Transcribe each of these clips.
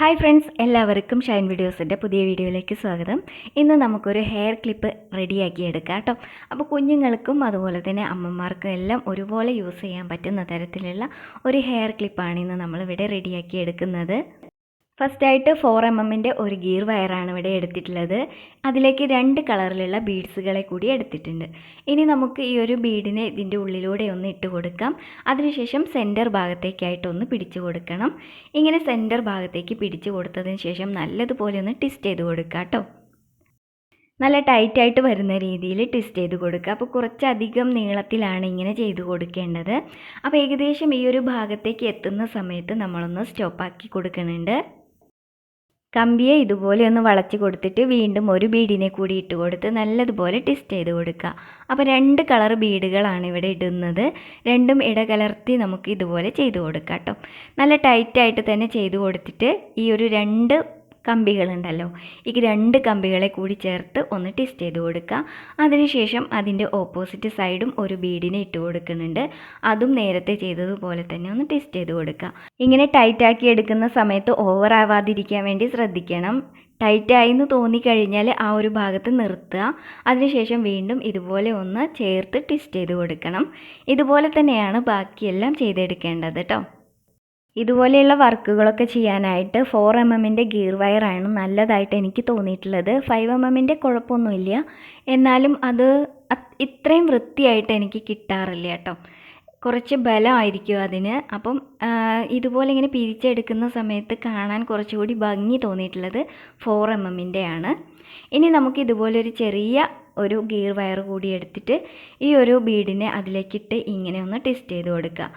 Hi friends എല്ലാവർക്കും ഷൈൻ വീഡിയോസിന്റെ പുതിയ വീഡിയോയിലേക്ക് സ്വാഗതം. ഇന്ന് നമുക്കൊരു ഹെയർ ക്ലിപ്പ് റെഡിയാക്കി എടുക്കാം കേട്ടോ. അപ്പോൾ കുഞ്ഞുങ്ങൾക്കും അതുപോലെ തന്നെ അമ്മമാർക്കും എല്ലാം ഒരുപോലെ യൂസ് ചെയ്യാൻ പറ്റുന്ന തരത്തിലുള്ള ഒരു ഹെയർ ക്ലിപ്പാണ് ഇന്ന് നമ്മളിവിടെ റെഡിയാക്കി എടുക്കുന്നത്. ഫസ്റ്റായിട്ട് ഫോർ എം എമ്മിന്റെ ഒരു ഗിയർ വയറാണ് ഇവിടെ എടുത്തിട്ടുള്ളത്. അതിലേക്ക് രണ്ട് കളറിലുള്ള ബീഡ്സുകളെ കൂടി എടുത്തിട്ടുണ്ട്. ഇനി നമുക്ക് ഈ ഒരു ബീഡിനെ ഇതിന്റെ ഉള്ളിലൂടെ ഒന്ന് ഇട്ട് കൊടുക്കാം. അതിനുശേഷം സെന്റർ ഭാഗത്തേക്കായിട്ടൊന്ന് പിടിച്ചു കൊടുക്കണം. ഇങ്ങനെ സെന്റർ ഭാഗത്തേക്ക് പിടിച്ചു കൊടുത്തതിന് ശേഷം നല്ലതുപോലെ ഒന്ന് ട്വിസ്റ്റ് ചെയ്ത് കൊടുക്കുക കേട്ടോ. നല്ല ടൈറ്റായിട്ട് വരുന്ന രീതിയിൽ ട്വിസ്റ്റ് ചെയ്ത് കൊടുക്കുക അപ്പോൾ കുറച്ചധികം നീളത്തിലാണ് ഇങ്ങനെ ചെയ്ത് കൊടുക്കേണ്ടത്. അപ്പോൾ ഏകദേശം ഈ ഒരു ഭാഗത്തേക്ക് എത്തുന്ന സമയത്ത് നമ്മളൊന്ന് സ്റ്റോപ്പാക്കി കൊടുക്കുന്നുണ്ട്. കമ്പിയെ ഇതുപോലെ ഒന്ന് വളച്ച് കൊടുത്തിട്ട് വീണ്ടും ഒരു ബീഡിനെ കൂടി ഇട്ട് കൊടുത്ത് നല്ലതുപോലെ ട്വിസ്റ്റ് ചെയ്ത് കൊടുക്കുക അപ്പോൾ രണ്ട് കളർ ബീഡുകളാണ് ഇവിടെ ഇടുന്നത്. രണ്ടും ഇടകലർത്തി നമുക്ക് ഇതുപോലെ ചെയ്ത് കൊടുക്കാം കേട്ടോ നല്ല ടൈറ്റായിട്ട് തന്നെ ചെയ്ത് കൊടുത്തിട്ട് ഈ ഒരു രണ്ട് കമ്പികളുണ്ടല്ലോ. ഈ രണ്ട് കമ്പികളെ കൂടി ചേർത്ത് ഒന്ന് ട്വിസ്റ്റ് ചെയ്ത് കൊടുക്കുക. അതിനുശേഷം അതിന്റെ ഓപ്പോസിറ്റ് സൈഡും ഒരു ബീഡിനെ ഇട്ട് കൊടുക്കുന്നുണ്ട്. അതും നേരത്തെ ചെയ്തതുപോലെ തന്നെ ഒന്ന് ട്വിസ്റ്റ് ചെയ്ത് കൊടുക്കുക. ഇങ്ങനെ ടൈറ്റാക്കി എടുക്കുന്ന സമയത്ത് ഓവർ ആവാതിരിക്കാൻ വേണ്ടി ശ്രദ്ധിക്കണം. ടൈറ്റായി എന്ന് തോന്നിക്കഴിഞ്ഞാൽ ആ ഒരു ഭാഗത്ത് നിർത്തുക. അതിനുശേഷം വീണ്ടും ഇതുപോലെ ഒന്ന് ചേർത്ത് ട്വിസ്റ്റ് ചെയ്ത് കൊടുക്കണം. ഇതുപോലെ തന്നെയാണ് ബാക്കിയെല്ലാം ചെയ്തെടുക്കേണ്ടത് കേട്ടോ ഇതുപോലെയുള്ള വർക്കുകളൊക്കെ ചെയ്യാനായിട്ട് ഫോർ എം എമ്മിന്റെ ഗിയർ വയറാണ് നല്ലതായിട്ട് എനിക്ക് തോന്നിയിട്ടുള്ളത്. ഫൈവ് എം എമ്മിന്റെ കുഴപ്പമൊന്നുമില്ല. എന്നാലും അത് ഇത്രയും വൃത്തിയായിട്ട് എനിക്ക് കിട്ടാറില്ല കേട്ടോ. കുറച്ച് ബലമായിരിക്കും അതിന്. അപ്പം ഇതുപോലെ ഇങ്ങനെ പിരിച്ചെടുക്കുന്ന സമയത്ത് കാണാൻ കുറച്ചുകൂടി ഭംഗി തോന്നിയിട്ടുള്ളത് ഫോർ എം എമ്മിന്റെ ആണ്. ഇനി നമുക്ക് ഇതുപോലൊരു ചെറിയ ഒരു ഗിയർ വയർ കൂടി എടുത്തിട്ട് ഈ ഒരു ബീഡിനെ അതിലേക്കിട്ട് ഇങ്ങനെ ഒന്ന് ടെസ്റ്റ് ചെയ്ത് കൊടുക്കുക.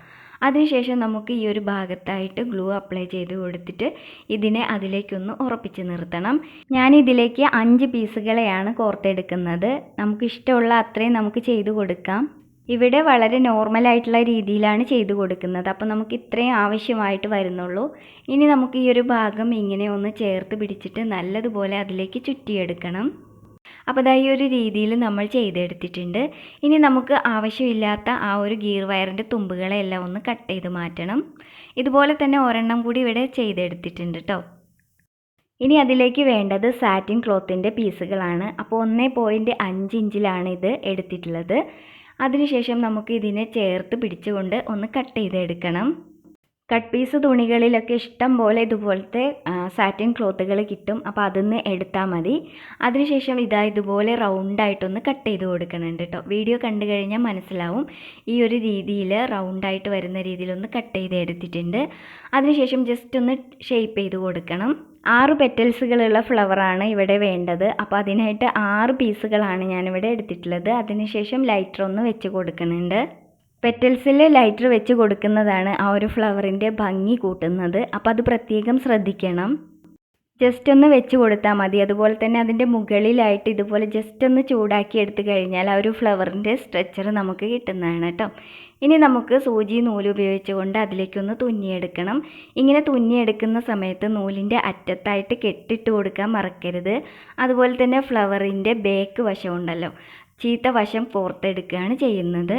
അതിനുശേഷം നമുക്ക് ഈ ഒരു ഭാഗത്തായിട്ട് ഗ്ലൂ അപ്ലൈ ചെയ്ത് കൊടുത്തിട്ട് ഇതിനെ അതിലേക്കൊന്ന് ഉറപ്പിച്ച് നിർത്തണം. ഞാൻ ഇതിലേക്ക് അഞ്ച് പീസുകളെയാണ് കോർത്തെടുക്കുന്നത് നമുക്ക് ഇഷ്ടമുള്ള അത്രയും നമുക്ക് ചെയ്ത് കൊടുക്കാം. ഇവിടെ വളരെ നോർമലായിട്ടുള്ള രീതിയിലാണ് ചെയ്തു കൊടുക്കുന്നത്. അപ്പോൾ നമുക്ക് ഇത്രയും ആവശ്യമായിട്ട് വരുന്നുള്ളൂ. ഇനി നമുക്ക് ഈ ഒരു ഭാഗം ഇങ്ങനെ ഒന്ന് ചേർത്ത് പിടിച്ചിട്ട് നല്ലതുപോലെ അതിലേക്ക് ചുറ്റിയെടുക്കണം. അപ്പോൾ ഈ ഒരു രീതിയിൽ നമ്മൾ ചെയ്തെടുത്തിട്ടുണ്ട്. ഇനി നമുക്ക് ആവശ്യമില്ലാത്ത ആ ഒരു ഗീർ വയറിന്റെ തുമ്പുകളെല്ലാം ഒന്ന് കട്ട് ചെയ്ത് മാറ്റണം. ഇതുപോലെ തന്നെ ഒരെണ്ണം കൂടി ഇവിടെ ചെയ്തെടുത്തിട്ടുണ്ട് കേട്ടോ ഇനി അതിലേക്ക് വേണ്ടത് സാറ്റിൻ ക്ലോത്തിന്റെ പീസുകളാണ്. അപ്പോൾ ഒന്നേ പോയിന്റ് അഞ്ച് ഇഞ്ചിലാണ് ഇത് എടുത്തിട്ടുള്ളത്. അതിനുശേഷം നമുക്ക് ഇതിനെ ചേർത്ത് പിടിച്ചുകൊണ്ട് ഒന്ന് കട്ട് ചെയ്തെടുക്കണം. കട്ട് പീസ് തുണികളിലൊക്കെ ഇഷ്ടം പോലെ ഇതുപോലത്തെ സാറ്റിൻ ക്ലോത്തുകൾ കിട്ടും. അപ്പോൾ അതിന്ന് എടുത്താൽ മതി. അതിനുശേഷം ഇതാ ഇതുപോലെ റൗണ്ടായിട്ടൊന്ന് കട്ട് ചെയ്ത് കൊടുക്കണുണ്ട് കേട്ടോ വീഡിയോ കണ്ടു കഴിഞ്ഞാൽ മനസ്സിലാവും. ഈ ഒരു രീതിയിൽ റൗണ്ടായിട്ട് വരുന്ന രീതിയിലൊന്ന് കട്ട് ചെയ്ത് എടുത്തിട്ടുണ്ട്. അതിനുശേഷം ജസ്റ്റ് ഒന്ന് ഷേപ്പ് ചെയ്ത് കൊടുക്കണം. ആറ് പെറ്റൽസുകളുള്ള ഫ്ലവറാണ് ഇവിടെ വേണ്ടത്. അപ്പോൾ അതിനായിട്ട് ആറ് പീസുകളാണ് ഞാനിവിടെ എടുത്തിട്ടുള്ളത്. അതിനുശേഷം ലൈറ്റർ ഒന്ന് വെച്ച് കൊടുക്കുന്നുണ്ട് പെറ്റൽസിൽ ലൈറ്റർ വെച്ച് കൊടുക്കുന്നതാണ് ആ ഒരു ഫ്ലവറിന്റെ ഭംഗി കൂട്ടുന്നത്. അപ്പോൾ അത് പ്രത്യേകം ശ്രദ്ധിക്കണം. ജസ്റ്റ് ഒന്ന് വെച്ച് കൊടുത്താൽ മതി. അതുപോലെ തന്നെ അതിന്റെ മുകളിലായിട്ട് ഇതുപോലെ ജസ്റ്റ് ഒന്ന് ചൂടാക്കി എടുത്തു കഴിഞ്ഞാൽ ആ ഒരു ഫ്ലവറിന്റെ സ്ട്രെച്ചർ നമുക്ക് കിട്ടുന്നതാണ് കേട്ടോ. ഇനി നമുക്ക് സൂചി നൂൽ ഉപയോഗിച്ചുകൊണ്ട് അതിലേക്കൊന്ന് തുന്നിയെടുക്കണം. ഇങ്ങനെ തുന്നിയെടുക്കുന്ന സമയത്ത് നൂലിന്റെ അറ്റത്തായിട്ട് കെട്ടിട്ട് കൊടുക്കാൻ മറക്കരുത്. അതുപോലെ തന്നെ ഫ്ലവറിന്റെ ബേക്ക് വശമുണ്ടല്ലോ ചീത്ത വശം പുറത്തെടുക്കുകയാണ് ചെയ്യുന്നത്.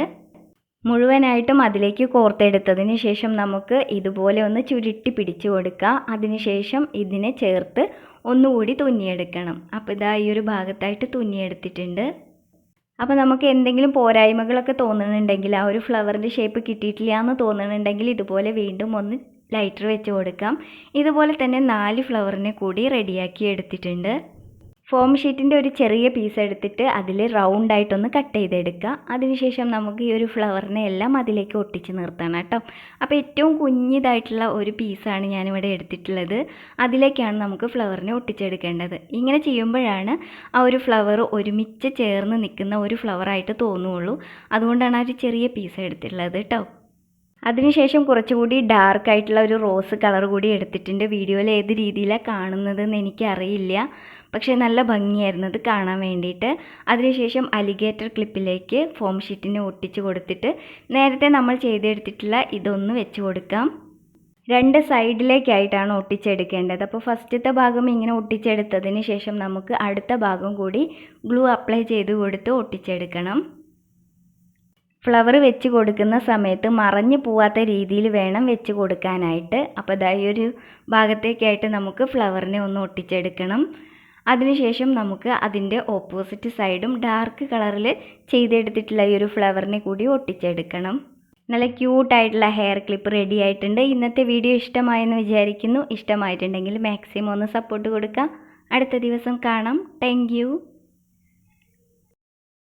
മുഴുവനായിട്ടും അതിലേക്ക് കോർത്തെടുത്തതിന് ശേഷം നമുക്ക് ഇതുപോലെ ഒന്ന് ചുരുട്ടി പിടിച്ചു കൊടുക്കുക അതിനുശേഷം ഇതിനെ ചേർത്ത് ഒന്നുകൂടി തുന്നിയെടുക്കണം. അപ്പോൾ ഇതാ ഈ ഒരു ഭാഗത്തായിട്ട് തുന്നിയെടുത്തിട്ടുണ്ട്. അപ്പോൾ നമുക്ക് എന്തെങ്കിലും പോരായ്മകളൊക്കെ തോന്നുന്നുണ്ടെങ്കിൽ ആ ഒരു ഫ്ലവറിന്റെ ഷേപ്പ് കിട്ടിയിട്ടില്ല എന്ന് തോന്നുന്നുണ്ടെങ്കിൽ ഇതുപോലെ വീണ്ടും ഒന്ന് ലൈറ്റർ വെച്ച് കൊടുക്കാം. ഇതുപോലെ തന്നെ നാല് ഫ്ലവറിനെ കൂടി റെഡിയാക്കി എടുത്തിട്ടുണ്ട്. ഫോം ഷീറ്റിന്റെ ഒരു ചെറിയ പീസ് എടുത്തിട്ട് അതിൽ റൗണ്ടായിട്ടൊന്ന് കട്ട് ചെയ്തെടുക്കുക. അതിനുശേഷം നമുക്ക് ഈ ഒരു ഫ്ലവറിനെ എല്ലാം അതിലേക്ക് ഒട്ടിച്ച് നിർത്തണം കേട്ടോ. അപ്പോൾ ഏറ്റവും കുഞ്ഞിതായിട്ടുള്ള ഒരു പീസാണ് ഞാനിവിടെ എടുത്തിട്ടുള്ളത്. അതിലേക്കാണ് നമുക്ക് ഫ്ലവറിനെ ഒട്ടിച്ചെടുക്കേണ്ടത്. ഇങ്ങനെ ചെയ്യുമ്പോഴാണ് ആ ഒരു ഫ്ലവർ ഒരുമിച്ച് ചേർന്ന് നിൽക്കുന്ന ഒരു ഫ്ലവറായിട്ട് തോന്നുകയുള്ളൂ അതുകൊണ്ടാണ് ആ ഒരു ചെറിയ പീസ് എടുത്തിട്ടുള്ളത് കേട്ടോ. അതിനുശേഷം കുറച്ചുകൂടി ഡാർക്ക് ആയിട്ടുള്ള ഒരു റോസ് കളർ കൂടി എടുത്തിട്ടുണ്ട്. വീഡിയോയിൽ ഏത് രീതിയിലാണ് കാണുന്നതെന്ന് എനിക്കറിയില്ല. പക്ഷേ നല്ല ഭംഗിയായിരുന്നു അത് കാണാൻ വേണ്ടിയിട്ട്. അതിനുശേഷം അലിഗേറ്റർ ക്ലിപ്പിലേക്ക് ഫോം ഷീറ്റിനെ ഒട്ടിച്ച് കൊടുത്തിട്ട് നേരത്തെ നമ്മൾ ചെയ്തെടുത്തിട്ടുള്ള ഇതൊന്ന് വെച്ച് കൊടുക്കാം. രണ്ട് സൈഡിലേക്കായിട്ടാണ് ഒട്ടിച്ചെടുക്കേണ്ടത്. അപ്പോൾ ഫസ്റ്റത്തെ ഭാഗം ഇങ്ങനെ ഒട്ടിച്ചെടുത്തതിന് ശേഷം നമുക്ക് അടുത്ത ഭാഗം കൂടി ഗ്ലൂ അപ്ലൈ ചെയ്ത് കൊടുത്ത് ഒട്ടിച്ചെടുക്കണം. ഫ്ലവർ വെച്ച് കൊടുക്കുന്ന സമയത്ത് മറഞ്ഞു പോവാത്ത രീതിയിൽ വേണം വെച്ച് കൊടുക്കാനായിട്ട്. അപ്പോൾ ഇതാ ഈ ഒരു ഭാഗത്തേക്കായിട്ട് നമുക്ക് ഫ്ലവറിനെ ഒന്ന് ഒട്ടിച്ചെടുക്കണം. അതിനുശേഷം നമുക്ക് അതിന്റെ ഓപ്പോസിറ്റ് സൈഡും ഡാർക്ക് കളറിൽ ചെയ്തെടുത്തിട്ടുള്ള ഈ ഒരു ഫ്ലവറിനെ കൂടി ഒട്ടിച്ചെടുക്കണം. നല്ല ക്യൂട്ടായിട്ടുള്ള ഹെയർ ക്ലിപ്പ് റെഡി ആയിട്ടുണ്ട്. ഇന്നത്തെ വീഡിയോ ഇഷ്ടമായെന്ന് വിചാരിക്കുന്നു. ഇഷ്ടമായിട്ടുണ്ടെങ്കിൽ മാക്സിമം ഒന്ന് സപ്പോർട്ട് കൊടുക്കുക അടുത്ത ദിവസം കാണാം. താങ്ക്